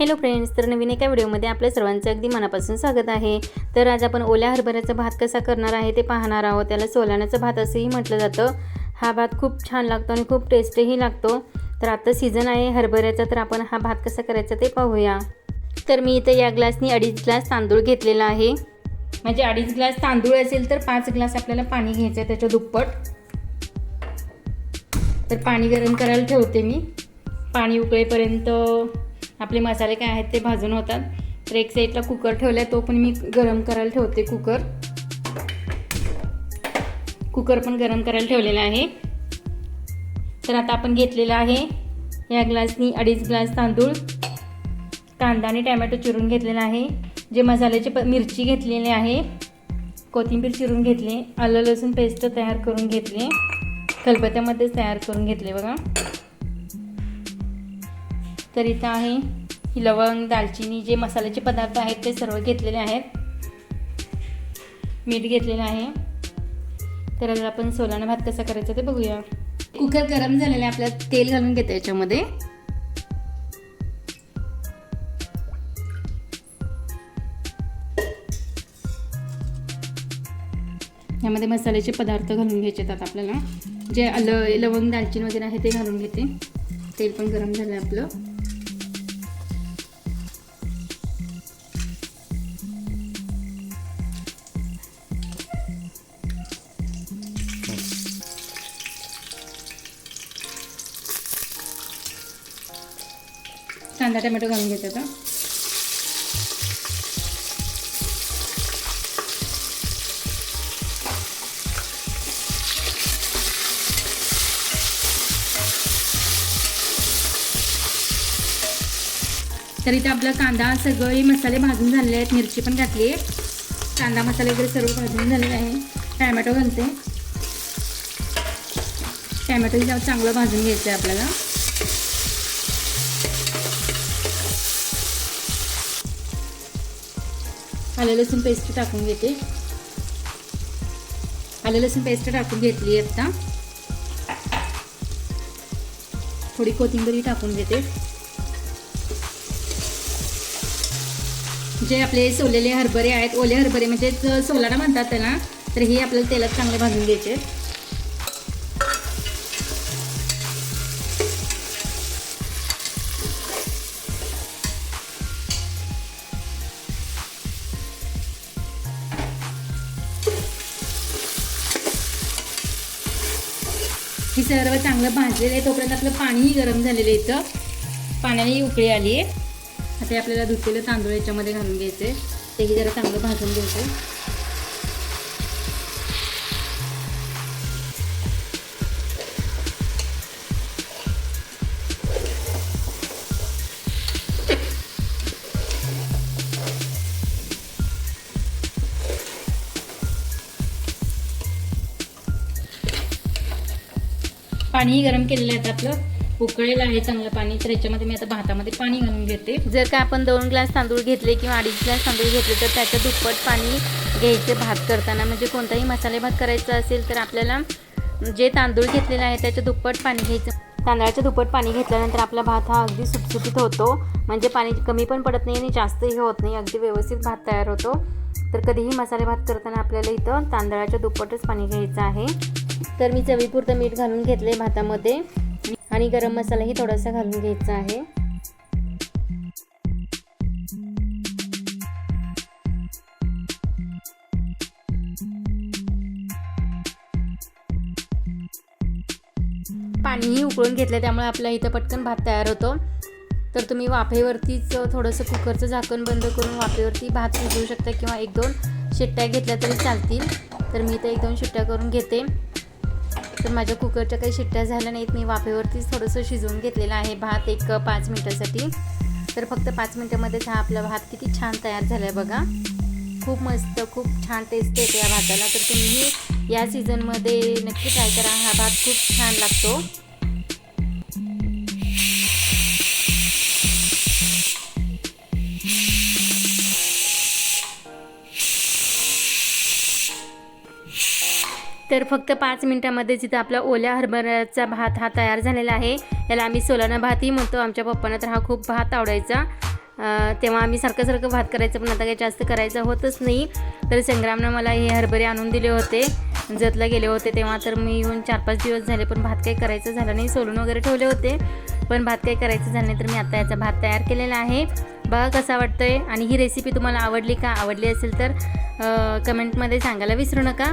Hello friends तर नवीन एका व्हिडिओमध्ये आपल्या सर्वांचं अगदी मनापासून स्वागत आहे. तर आज आपण ओल्या हरभऱ्याचा भात कसा करणार आहे ते पाहणार आहोत. त्याला सोलाण्याचा भात असंही म्हटलं जातं. हा भात खूप छान लागतो आणि खूप टेस्टही लागतो. तर आता सीझन आहे हरभऱ्याचा तर आपण हा भात कसा करायचा ते पाहूया. तर मी इथं या ग्लासनी अडीच ग्लास तांदूळ घेतलेला आहे. म्हणजे अडीच ग्लास तांदूळ असेल तर पाच ग्लास आपल्याला पाणी घ्यायचं आहे त्याच्या दुप्पट. तर पाणी गरम करायला ठेवते मी. पाणी उकळेपर्यंत आपले मसाले काय आहेत ते भाजून होतात. तर एक साईडला कुकर ठेवला आहे तो पण मी गरम करायला ठेवते कुकर. कुकर पण गरम करायला ठेवलेला आहे. तर आता आपण घेतलेला आहे या ग्लासनी अडीच ग्लास तांदूळ. कांदा आणि टॅमॅटो चिरून घेतलेला आहे. जे मसाल्याचे प मिरची घेतलेली आहे. कोथिंबीर चिरून घेतली. आलं लसूण पेस्ट तयार करून घेतली. खलबत्त्यामध्येच तयार करून घेतले बघा. तर इथं आहे. ही लवंग दालचिनी जे मसाल्याचे पदार्थ आहेत ते सर्व घेतलेले आहेत. मीठ घेतलेलं आहे. तर आता आपण सोलाना भात कसा करायचा ते बघूया. कुकर गरम झालेलं आहे आपल्याला तेल घालून घेते याच्यामध्ये. यामध्ये मसाल्याचे पदार्थ घालून घ्यायचे आहेत आपल्याला. जे ल लवंग दालचिनी वगैरे आहे ते घालून घेते. तेल पण गरम झालं आहे आपलं. कांदा टमॅटो घालून घेते आता. तर इथे आपला कांदा सगळे मसाले भाजून झालेले आहेत. मिरची पण घातली आहे. कांदा मसाले वगैरे सर्व भाजून झालेले आहे. टॅमॅटो घालते. टॅमॅटो चांगलं भाजून घ्यायचं आहे आपल्याला. आलं लसूण पेस्ट टाकून घेते. आलं लसूण पेस्ट टाकून घेतली आत्ता थोडी कोथिंबीर टाकून घेते. जे आपले सोलेले हरभरे आहेत ओले हरभरे म्हणजे सोलाडा म्हणतात त्याला तर हे आपल्याला तेलात चांगले भाजून घ्यायचे. ही सर्व चांगलं भाजलेलं आहे. तोपर्यंत आपलं पाणीही गरम झालेलं आहे इथं. पाण्याने उकळी आली आहे. आता आपल्याला धुतलेलं तांदूळ याच्यामध्ये घालून घ्यायचे तेही जरा चांगलं भाजून घ्यायचं पाणीही गरम केलेलं आहे आपलं. उकळलेलं आहे चांगलं पाणी तर याच्यामध्ये मी आता भातामध्ये पाणी घालून घेते. जर का आपण दोन ग्लास तांदूळ घेतले किंवा अडीच ग्लास तांदूळ घेतले तर त्याच्या दुप्पट पाणी घ्यायचे भात करताना. म्हणजे कोणताही मसाले भात करायचा असेल तर आपल्याला जे तांदूळ घेतलेले आहे त्याच्या दुप्पट पाणी घ्यायचं. तांदळाच्या दुप्पट पाणी घेतल्यानंतर आपला भात हा अगदी सुटसुटीत होतो. म्हणजे पाणी कमी पण पडत नाही आणि जास्तही होत नाही. अगदी व्यवस्थित भात तयार होतो. तर कधीही मसाले भात करताना आपल्याला इथं तांदळाच्या दुप्पटच पाणी घ्यायचं आहे. तर मी चवीपुरतं मीठ घालून घेतले भातामध्ये. आणि गरम मसालाही थोडासा घालून घ्यायचा आहे. पाणीही उकळून घेतलं त्यामुळे आपल्या इथं पटकन भात तयार होतो. तर तुम्ही वाफेवरतीच थोडंसं कुकरचं झाकण बंद करून वाफेवरती भात शिजवू शकता किंवा एक दोन शिट्ट्या घेतल्या तरी चालतील. तर मी इथं एक दोन शिट्ट्या करून घेते. तर माझ्या कुकरच्या काही शिट्ट्या झाल्या नाहीत. मी वाफेवरतीच थोडंसं शिजवून घेतलेलं आहे. भात एक पाच मिनटासाठी. तर फक्त पाच मिनटामध्येच हा आपला भात किती छान तयार झाला आहे बघा. खूप मस्त खूप छान टेस्ट येते या भाताला. तर तुम्ही या सीझनमध्ये नक्की ट्राय करा. हा भात खूप छान लागतो. तर फक्त पाच मिनटामध्ये जिथं आपला ओल्या हरभऱ्याचा भात हा तयार झालेला आहे. याला आम्ही सोलाना भातही म्हणतो. आमच्या पप्पांना तर हा खूप भात आवडायचा. तेव्हा आम्ही सारखं सारखं भात करायचं पण आता काही जास्त करायचं होतच नाही. तर संग्रामनं मला हे हरभरे आणून दिले होते. जतला गेले होते तेव्हा तर मी येऊन चार पाच दिवस झाले पण भात काही करायचं झालं नाही. सोलून वगैरे ठेवले होते. पण भात काही करायचं झालं नाही तर मी आता याचा भात तयार केलेला आहे. बघा कसा वाटतोय. आणि ही रेसिपी तुम्हाला आवडली का? आवडली असेल तर कमेंटमध्ये सांगायला विसरू नका.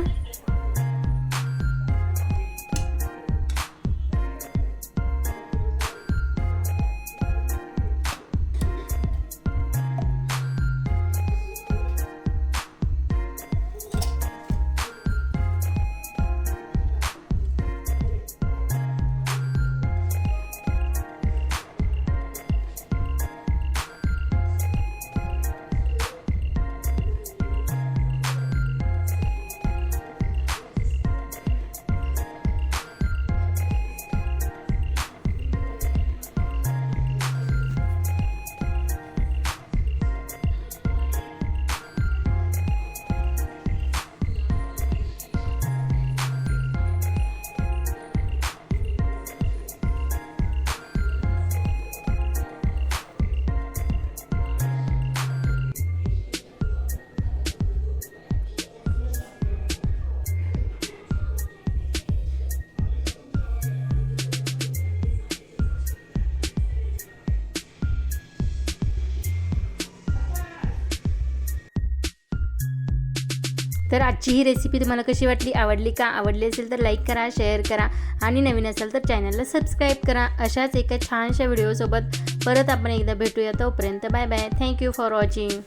तर आजची ही रेसिपी तुम्हाला कशी वाटली? आवडली का? आवडली असेल तर लाईक करा शेअर करा आणि नवीन असाल तर चॅनलला सबस्क्राईब करा. अशाच एका छानशा व्हिडिओसोबत परत आपण एकदा भेटूया तोपर्यंत bye bye thank you for watching